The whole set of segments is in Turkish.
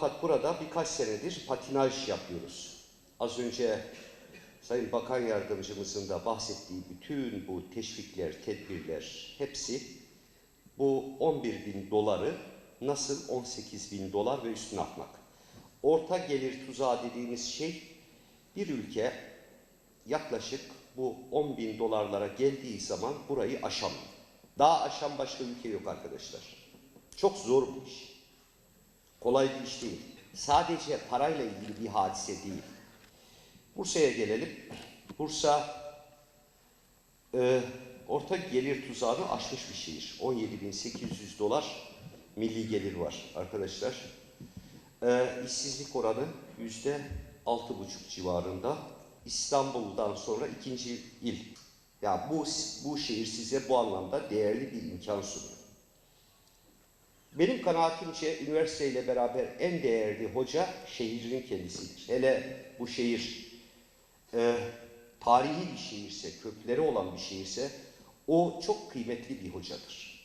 Fakat burada birkaç senedir patinaj yapıyoruz. Az önce Sayın Bakan Yardımcımızın da bahsettiği bütün bu teşvikler, tedbirler hepsi bu 11 bin doları nasıl 18 bin dolar ve üstüne atmak. Orta gelir tuzağı dediğimiz şey bir ülke yaklaşık bu 10 bin dolarlara geldiği zaman burayı aşamıyor. Daha aşan başka ülke yok arkadaşlar. Çok zor bu iş. Kolay bir iş değil. Sadece parayla ilgili bir hadise değil. Bursa'ya gelelim. Bursa e, orta gelir tuzağını aşmış bir şehir. 17.800 dolar milli gelir var arkadaşlar. E, işsizlik oranı yüzde altı buçuk civarında. İstanbul'dan sonra ikinci il. Ya bu bu şehir size bu anlamda değerli bir imkan sunuyor. Benim kanaatimce üniversiteyle beraber en değerli hoca şehrin kendisidir. Hele bu şehir e, tarihi bir şehirse, kökleri olan bir şehirse o çok kıymetli bir hocadır.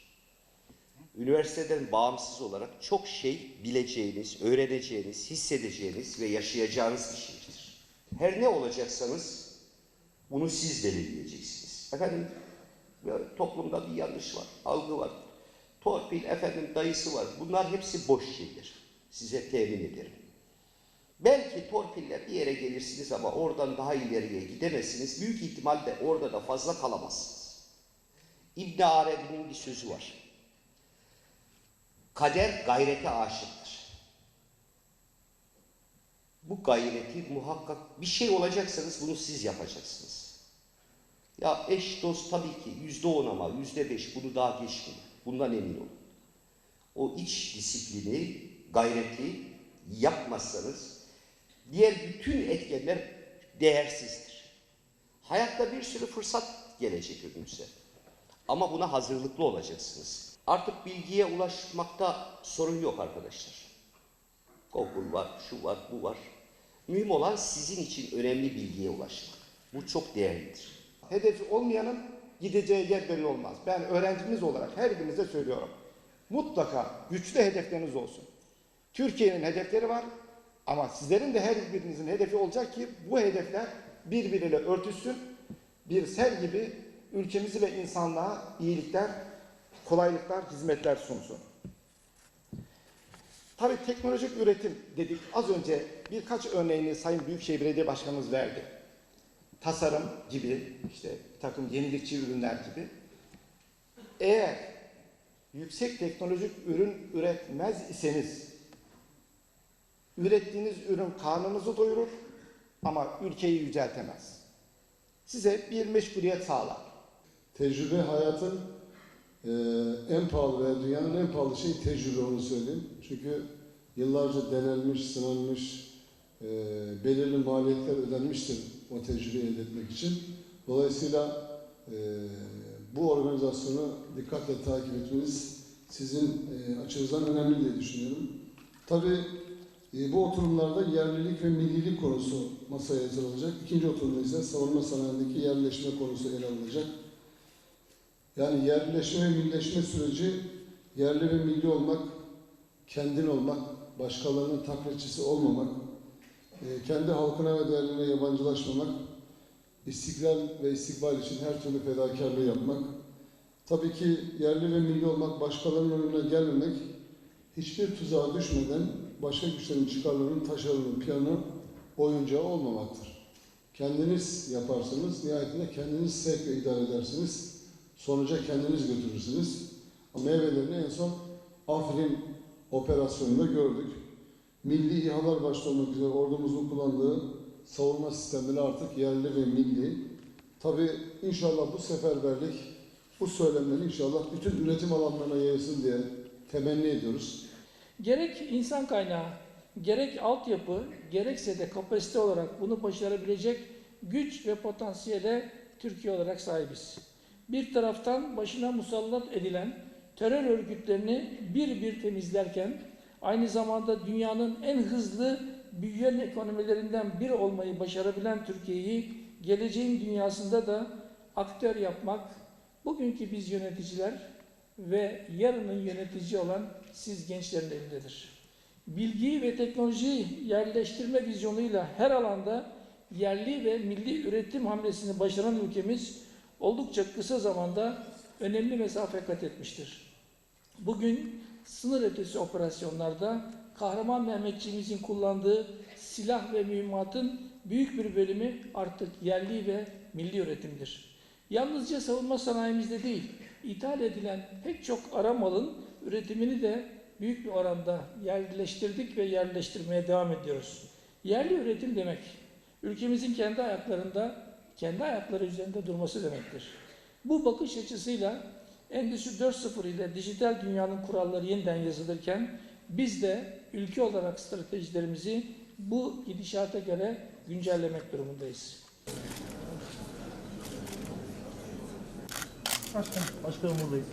Üniversiteden bağımsız olarak çok şey bileceğiniz, öğreneceğiniz, hissedeceğiniz ve yaşayacağınız bir şehirdir. Her ne olacaksanız bunu siz belirleyeceksiniz. Efendim toplumda bir yanlış var, algı var, torpil, efendim dayısı var. Bunlar hepsi boş şeydir. Size temin ederim. Belki torpille bir yere gelirsiniz ama oradan daha ileriye gidemezsiniz. Büyük ihtimalle orada da fazla kalamazsınız. İbn Arabi'nin bir sözü var. Kader gayrete aşıktır. Bu gayreti muhakkak bir şey olacaksanız bunu siz yapacaksınız. Ya eş dost tabii ki yüzde on ama yüzde beş bunu daha geçmeyin. Bundan emin olun. O iç disiplini, gayreti yapmazsanız diğer bütün etkenler değersizdir. Hayatta bir sürü fırsat gelecek önünüze. Ama buna hazırlıklı olacaksınız. Artık bilgiye ulaşmakta sorun yok arkadaşlar. Google var, şu var, bu var. Mühim olan sizin için önemli bilgiye ulaşmak. Bu çok değerlidir. Hedefi olmayanın gideceği yer belli olmaz. Ben öğrencimiz olarak her birinize söylüyorum. Mutlaka güçlü hedefleriniz olsun. Türkiye'nin hedefleri var ama sizlerin de her birinizin hedefi olacak ki bu hedefler birbiriyle örtüşsün. Bir sel gibi ülkemizi ve insanlığa iyilikler, kolaylıklar, hizmetler sunsun. Tabii teknolojik üretim dedik. Az önce birkaç örneğini Sayın Büyükşehir Belediye Başkanımız verdi. Tasarım gibi, işte bir takım yenilikçi ürünler gibi. Eğer yüksek teknolojik ürün üretmez iseniz, ürettiğiniz ürün karnınızı doyurur ama ülkeyi yüceltemez. Size bir meşguliyet sağlar. Tecrübe hayatın e, en pahalı veya dünyanın en pahalı şeyi tecrübe onu söyleyeyim. Çünkü yıllarca denenmiş, sınanmış, e, belirli maliyetler ödenmiştir o tecrübeyi elde etmek için. Dolayısıyla e, bu organizasyonu dikkatle takip etmeniz sizin e, açınızdan önemli diye düşünüyorum. Tabii e, bu oturumlarda yerlilik ve millilik konusu masaya yatırılacak. İkinci oturumda ise savunma sanayindeki yerleşme konusu ele alınacak. Yani yerleşme ve millileşme süreci yerli ve milli olmak, kendin olmak, başkalarının taklitçisi olmamak, kendi halkına ve değerlerine yabancılaşmamak, istiklal ve istikbal için her türlü fedakarlığı yapmak, tabii ki yerli ve milli olmak, başkalarının önüne gelmemek, hiçbir tuzağa düşmeden başka güçlerin çıkarlarının, taşlarının, planı oyuncağı olmamaktır. Kendiniz yaparsanız, nihayetinde kendiniz sevk ve idare edersiniz, sonuca kendiniz götürürsünüz. Meyvelerini en son Afrin operasyonunda gördük. Milli İHA'lar başta olmak üzere ordumuzun kullandığı savunma sistemleri artık yerli ve milli. Tabi inşallah bu seferberlik, bu söylemler inşallah bütün üretim alanlarına yayılsın diye temenni ediyoruz. Gerek insan kaynağı, gerek altyapı, gerekse de kapasite olarak bunu başarabilecek güç ve potansiyele Türkiye olarak sahibiz. Bir taraftan başına musallat edilen terör örgütlerini bir bir temizlerken aynı zamanda dünyanın en hızlı büyüyen ekonomilerinden biri olmayı başarabilen Türkiye'yi geleceğin dünyasında da aktör yapmak bugünkü biz yöneticiler ve yarının yönetici olan siz gençlerin elindedir. bilgi ve teknoloji yerleştirme vizyonuyla her alanda yerli ve milli üretim hamlesini başaran ülkemiz oldukça kısa zamanda önemli mesafe kat etmiştir. Bugün sınır ötesi operasyonlarda kahraman Mehmetçiğimizin kullandığı silah ve mühimmatın büyük bir bölümü artık yerli ve milli üretimdir. Yalnızca savunma sanayimizde değil, ithal edilen pek çok ara malın üretimini de büyük bir oranda yerleştirdik ve yerleştirmeye devam ediyoruz. Yerli üretim demek, ülkemizin kendi ayaklarında, kendi ayakları üzerinde durması demektir. Bu bakış açısıyla Endüstri 4.0 ile dijital dünyanın kuralları yeniden yazılırken biz de ülke olarak stratejilerimizi bu gidişata göre güncellemek durumundayız. Başkanım buradayız.